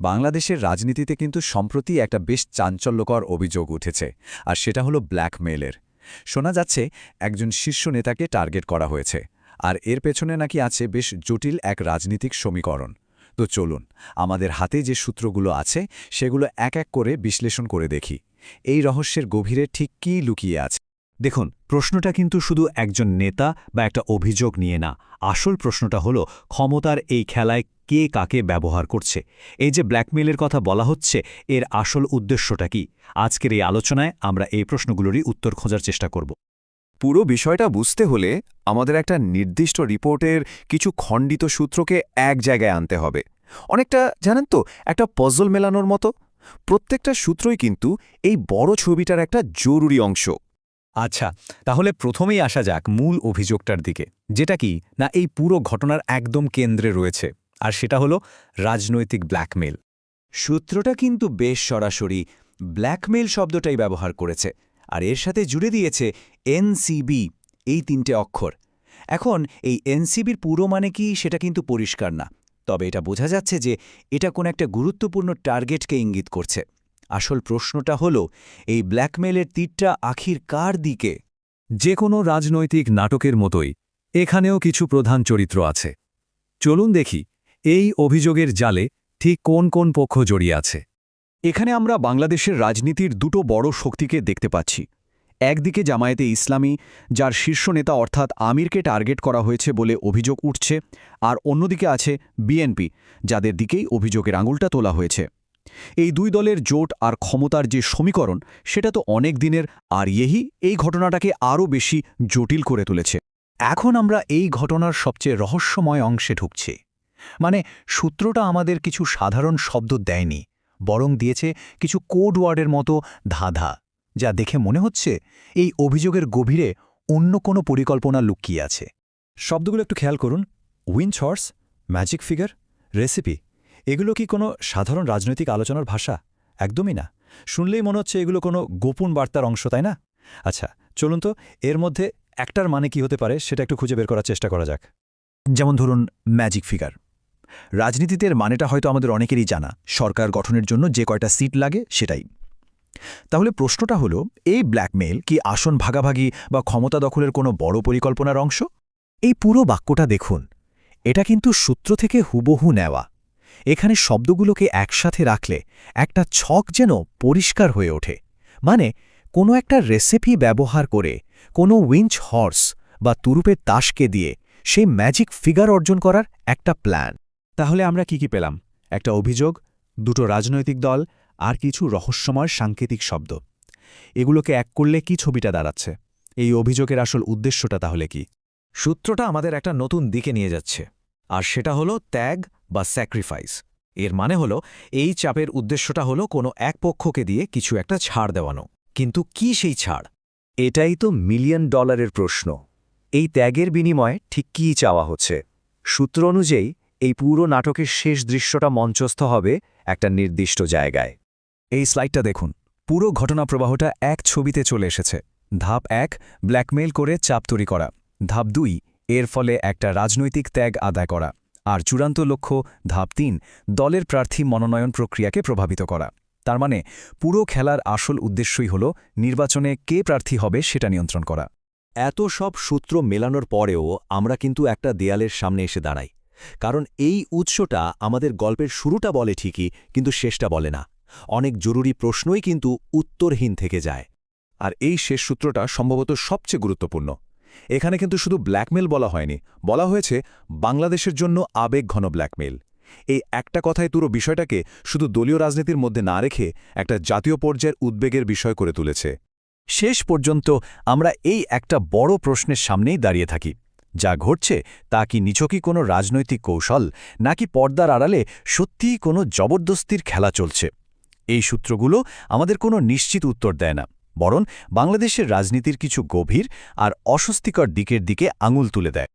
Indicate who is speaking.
Speaker 1: বাংলাদেশের রাজনীতিতে কিন্তু সম্প্রতি একটা বেশ চাঞ্চল্যকর অভিযোগ উঠেছে, আর সেটা হলো ব্ল্যাকমেলের শোনা যাচ্ছে, একজন শীর্ষ নেতাকে টার্গেট করা হয়েছে, আর এর পেছনে নাকি আছে বেশ জটিল এক রাজনীতিক সমীকরণ। তো চলুন, আমাদের হাতে যে সূত্রগুলো আছে, সেগুলো এক এক করে বিশ্লেষণ করে দেখি। এই রহস্যের গভীরে ঠিক কী লুকিয়ে আছে?
Speaker 2: দেখুন, প্রশ্নটা কিন্তু শুধু একজন নেতা বা একটা অভিযোগ নিয়ে না, আসল প্রশ্নটা হলো, ক্ষমতার এই খেলায় কে কাকে ব্যবহার করছে। এই যে ব্ল্যাকমেলের কথা বলা হচ্ছে এর আসল উদ্দেশ্যটা কি? আজকের এই আলোচনায় আমরা এই প্রশ্নগুলোরই উত্তর খোঁজার চেষ্টা করব।
Speaker 3: পুরো বিষয়টা বুঝতে হলে আমাদের একটা নির্দিষ্ট রিপোর্টের কিছু খণ্ডিত সূত্রকে এক জায়গায় আনতে হবে। অনেকটা জানেন তো একটা পজল মেলানোর মতো। প্রত্যেকটা সূত্রই কিন্তু এই বড় ছবিটার একটা জরুরি অংশ।
Speaker 2: আচ্ছা তাহলে প্রথমেই আসা যাক মূল অভিযোগটার দিকে। যেটা কি? না এই পুরো ঘটনার একদম কেন্দ্রে রয়েছে। আর সেটা হলো রাজনৈতিক ব্ল্যাকমেল।
Speaker 1: সূত্রটা কিন্তু বেশ সরাসরি ব্ল্যাকমেল শব্দটাই ব্যবহার করেছে, আর এর সাথে জুড়ে দিয়েছে এনসিবি এই তিনটে অক্ষর। এখন এই এনসিবির পুরো মানে কি সেটা কিন্তু পরিষ্কার না, তবে এটা বোঝা যাচ্ছে যে এটা কোন একটা গুরুত্বপূর্ণ টার্গেটকে ইঙ্গিত করছে। আসল প্রশ্নটা হলো, এই ব্ল্যাকমেলের তীরটা আখির কার দিকে?
Speaker 2: যে কোনো রাজনৈতিক নাটকের মতোই, এখানেও কিছু প্রধান চরিত্র আছে। চলুন দেখি এই অভিযোগের জালে ঠিক কোন কোন পক্ষ জড়িয়ে আছে?
Speaker 3: এখানে আমরা বাংলাদেশের রাজনীতির দুটো বড় শক্তিকে দেখতে পাচ্ছি। একদিকে জামায়াতে ইসলামী, যার শীর্ষ নেতা অর্থাৎ আমিরকে টার্গেট করা হয়েছে বলে অভিযোগ উঠছে, আর অন্যদিকে আছে বিএনপি, যাদের দিকেই অভিযোগের আঙুলটা তোলা হয়েছে। এই দুই দলের জোট আর ক্ষমতার যে সমীকরণ, সেটা তো অনেক দিনের, আর ইয়েহি এই ঘটনাটাকে আরও বেশি জটিল করে তুলেছে।
Speaker 2: এখন আমরা এই ঘটনার সবচেয়ে রহস্যময় অংশে ঢুকছি। মানে সূত্রটা আমাদের কিছু সাধারণ শব্দ দেয়নি, বরং দিয়েছে কিছু কোড ওয়ার্ডের মতো ধাঁধা, যা দেখে মনে হচ্ছে এই অভিযোগের গভীরে অন্য কোনো পরিকল্পনা লুকিয়ে আছে। শব্দগুলো একটু খেয়াল করুন। Wins horse magic figure recipe এগুলো কি কোনো সাধারণ রাজনৈতিক আলোচনার ভাষা? একদমই না। শুনলেই মনে হচ্ছে এগুলো কোনো গোপন বার্তার অংশ, তাই না? আচ্ছা চলুন তো, এর মধ্যে একটার মানে কি হতে পারে সেটা একটু খুঁজে বের করার চেষ্টা করা যাক। যেমন ধরুন ম্যাজিক ফিগার রাজনীতিতে এর মানেটা হয়তো আমাদের অনেকেরই জানা। সরকার গঠনের জন্য যে কয়টা সিট লাগে সেটাই। তাহলে প্রশ্নটা হলো, এই ব্ল্যাকমেল কি আসন ভাগাভাগি বা ক্ষমতা দখলের কোনো বড় পরিকল্পনার অংশ? এই পুরো বাক্যটা দেখুন। এটা কিন্তু সূত্র থেকে হুবহু নেওয়া। এখানে শব্দগুলোকে একসাথে রাখলে একটা ছক যেন পরিষ্কার হয়ে ওঠে। মানে কোনো একটা রেসিপি ব্যবহার করে, কোনো উইঞ্চ হর্স বা তুরুপের তাসকে দিয়ে সেই ম্যাজিক ফিগার অর্জন করার একটা প্ল্যান। তাহলে আমরা কি কি পেলাম? একটা অভিযোগ, দুটো রাজনৈতিক দল, আর কিছু রহস্যময় সাংকেতিক শব্দ। এগুলোকে এক করলে কি ছবিটা দাঁড়াচ্ছে? এই অভিযোগের আসল উদ্দেশ্যটা তাহলে কি? সূত্রটা আমাদের একটা নতুন দিকে নিয়ে যাচ্ছে, আর সেটা হলো ত্যাগ বা স্যাক্রিফাইস। এর মানে হলো, এই চাপের উদ্দেশ্যটা হলো কোনো এক পক্ষকে দিয়ে কিছু একটা ছাড় দেওয়ানো। কিন্তু কি সেই ছাড়? এটাই তো মিলিয়ন ডলারের প্রশ্ন। এই ত্যাগের বিনিময়ে ঠিক কী চাওয়া হচ্ছে? সূত্র অনুযায়ী এই পুরো নাটকের শেষ দৃশ্যটা মঞ্চস্থ হবে একটা নির্দিষ্ট জায়গায়। এই স্লাইডটা দেখুন। পুরো ঘটনা প্রবাহটা এক ছবিতে চলে এসেছে। ধাপ এক, ব্ল্যাকমেইল করে চাপ তৈরি করা। ধাপ দুই, এর ফলে একটা রাজনৈতিক ত্যাগ আদায় করা। আর চূড়ান্ত লক্ষ্য, ধাপ তিন, দলের প্রার্থী মনোনয়ন প্রক্রিয়াকে প্রভাবিত করা। তার মানে পুরো খেলার আসল উদ্দেশ্যই হল নির্বাচনে কে প্রার্থী হবে সেটা নিয়ন্ত্রণ করা। এত সব সূত্র মেলানোর পরেও আমরা কিন্তু একটা দেয়ালের সামনে এসে দাঁড়াই। কারণ এই উৎসটা আমাদের গল্পের শুরুটা বলে ঠিকই, কিন্তু শেষটা বলে না। অনেক জরুরি প্রশ্নই কিন্তু উত্তরহীন থেকে যায়। আর এই শেষ সূত্রটা সম্ভবত সবচেয়ে গুরুত্বপূর্ণ। এখানে কিন্তু শুধু ব্ল্যাকমেল বলা হয়নি, বলা হয়েছে বাংলাদেশের জন্য আবেগঘন ব্ল্যাকমেল। এই একটা কথায় পুরো বিষয়টাকে শুধু দলীয় রাজনীতির মধ্যে না রেখে একটা জাতীয় পর্যায়ের উদ্বেগের বিষয় করে তুলেছে। শেষ পর্যন্ত আমরা এই একটা বড় প্রশ্নের সামনেই দাঁড়িয়ে থাকি। যা ঘটছে তা কি নিছকই কোনো রাজনৈতিক কৌশল, নাকি পর্দার আড়ালে সত্যিই কোনো জবরদস্তির খেলা চলছে? এই সূত্রগুলো আমাদের কোনো নিশ্চিত উত্তর দেয় না, বরং বাংলাদেশের রাজনীতির কিছু গভীর আর অস্বস্তিকর দিকের দিকে আঙুল তুলে দেয়।